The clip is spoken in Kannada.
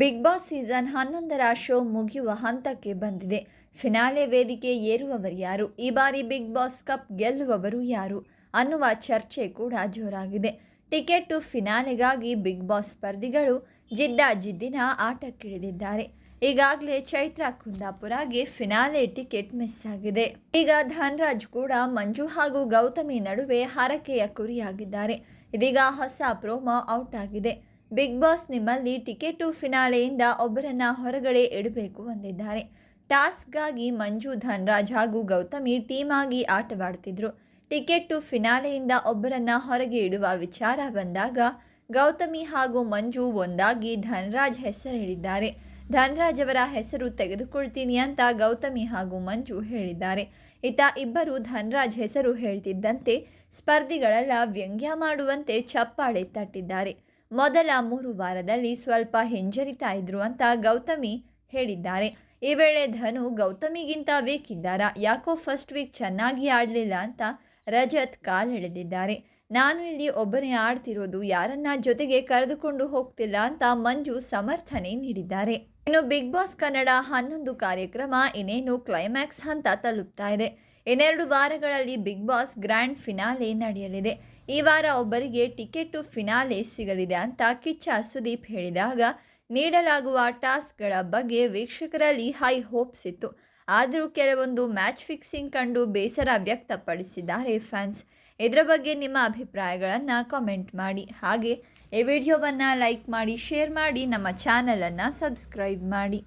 ಬಿಗ್ ಬಾಸ್ ಸೀಸನ್ ಹನ್ನೊಂದರ ಶೋ ಮುಗಿಯುವ ಹಂತಕ್ಕೆ ಬಂದಿದೆ. ಫಿನಾಲೆ ವೇದಿಕೆ ಏರುವವರು ಯಾರು? ಈ ಬಾರಿ ಬಿಗ್ ಬಾಸ್ ಕಪ್ ಗೆಲ್ಲುವವರು ಯಾರು? ಅನ್ನುವ ಚರ್ಚೆ ಕೂಡ ಜೋರಾಗಿದೆ. ಟಿಕೆಟ್ ಟು ಫಿನಾಲೆಗಾಗಿ ಬಿಗ್ ಬಾಸ್ ಸ್ಪರ್ಧಿಗಳು ಜಿದ್ದಾಜಿದ್ದಿನ ಆಟಕ್ಕಿಳಿದಿದ್ದಾರೆ. ಈಗಾಗಲೇ ಚೈತ್ರ ಕುಂದಾಪುರಗೆ ಫಿನಾಲೆ ಟಿಕೆಟ್ ಮಿಸ್ ಆಗಿದೆ. ಈಗ ಧನ್ರಾಜ್ ಕೂಡ ಮಂಜು ಹಾಗೂ ಗೌತಮಿ ನಡುವೆ ಹರಕೆಯ ಕುರಿಯಾಗಿದ್ದಾರೆ. ಇದೀಗ ಹೊಸ ಪ್ರೋಮೋ ಔಟ್ ಆಗಿದೆ. ಬಿಗ್ ಬಾಸ್ ನಿಮ್ಮಲ್ಲಿ ಟಿಕೆಟ್ ಫಿನಾಲೆಯಿಂದ ಒಬ್ಬರನ್ನ ಹೊರಗಡೆ ಇಡಬೇಕು ಅಂದಿದ್ದಾರೆ. ಟಾಸ್ಕ್ಗಾಗಿ ಮಂಜು ಧನ್ರಾಜ್ ಹಾಗೂ ಗೌತಮಿ ಟೀಮ್ ಆಗಿ ಆಟವಾಡ್ತಿದ್ರು. ಟಿಕೆಟ್ ಫಿನಾಲೆಯಿಂದ ಒಬ್ಬರನ್ನ ಹೊರಗೆ ಇಡುವ ವಿಚಾರ ಬಂದಾಗ ಗೌತಮಿ ಹಾಗೂ ಮಂಜು ಒಂದಾಗಿ ಧನ್ರಾಜ್ ಹೆಸರು ಹೇಳಿದ್ದಾರೆ. ಧನ್ರಾಜ್ ಅವರ ಹೆಸರು ತೆಗೆದುಕೊಳ್ತೀನಿ ಅಂತ ಗೌತಮಿ ಹಾಗೂ ಮಂಜು ಹೇಳಿದ್ದಾರೆ. ಇತ್ತ ಇಬ್ಬರು ಧನ್ರಾಜ್ ಹೆಸರು ಹೇಳ್ತಿದ್ದಂತೆ ಸ್ಪರ್ಧಿಗಳೆಲ್ಲ ವ್ಯಂಗ್ಯ ಮಾಡುವಂತೆ ಚಪ್ಪಾಳೆ ತಟ್ಟಿದ್ದಾರೆ. ಮೊದಲ ಮೂರು ವಾರದಲ್ಲಿ ಸ್ವಲ್ಪ ಹಿಂಜರಿತಾ ಇದ್ರು ಅಂತ ಗೌತಮಿ ಹೇಳಿದ್ದಾರೆ. ಈ ವೇಳೆ ಧನು, ಗೌತಮಿಗಿಂತ ವೀಕ್ ಇದ್ದಾರಾ ಯಾಕೋ ಫಸ್ಟ್ ವೀಕ್ ಚೆನ್ನಾಗಿ ಆಡಲಿಲ್ಲ ಅಂತ ರಜತ್ ಕಾಲ್ ಎಳೆದಿದ್ದಾರೆ. ನಾನು ಇಲ್ಲಿ ಒಬ್ಬನೇ ಆಡ್ತಿರೋದು, ಯಾರನ್ನ ಜೊತೆಗೆ ಕರೆದುಕೊಂಡು ಹೋಗ್ತಿಲ್ಲ ಅಂತ ಮಂಜು ಸಮರ್ಥನೆ ನೀಡಿದ್ದಾರೆ. ಇನ್ನು ಬಿಗ್ ಬಾಸ್ ಕನ್ನಡ ಹನ್ನೊಂದು ಕಾರ್ಯಕ್ರಮ ಇನ್ನೇನು ಕ್ಲೈಮ್ಯಾಕ್ಸ್ ಹಂತ ತಲುಪ್ತಾ ಇದೆ. ಇನ್ನೆರಡು ವಾರಗಳಲ್ಲಿ ಬಿಗ್ ಬಾಸ್ ಗ್ರ್ಯಾಂಡ್ ಫಿನಾಲೆ ನಡೆಯಲಿದೆ. ಈ ವಾರ ಒಬ್ಬರಿಗೆ ಟಿಕೆಟ್ ಟು ಫಿನಾಲೆ ಸಿಗಲಿದೆ ಅಂತ ಕಿಚ್ಚ ಸುದೀಪ್ ಹೇಳಿದಾಗ, ನೀಡಲಾಗುವ ಟಾಸ್ಕ್ಗಳ ಬಗ್ಗೆ ವೀಕ್ಷಕರಲ್ಲಿ ಹೈ ಹೋಪ್ಸ್ ಇತ್ತು. ಆದರೂ ಕೆಲವೊಂದು ಮ್ಯಾಚ್ ಫಿಕ್ಸಿಂಗ್ ಕಂಡು ಬೇಸರ ವ್ಯಕ್ತಪಡಿಸಿದ್ದಾರೆ ಫ್ಯಾನ್ಸ್. ಇದರ ಬಗ್ಗೆ ನಿಮ್ಮ ಅಭಿಪ್ರಾಯಗಳನ್ನು ಕಾಮೆಂಟ್ ಮಾಡಿ. ಹಾಗೆ ಈ ವಿಡಿಯೋವನ್ನು ಲೈಕ್ ಮಾಡಿ, ಶೇರ್ ಮಾಡಿ, ನಮ್ಮ ಚಾನಲನ್ನು ಸಬ್ಸ್ಕ್ರೈಬ್ ಮಾಡಿ.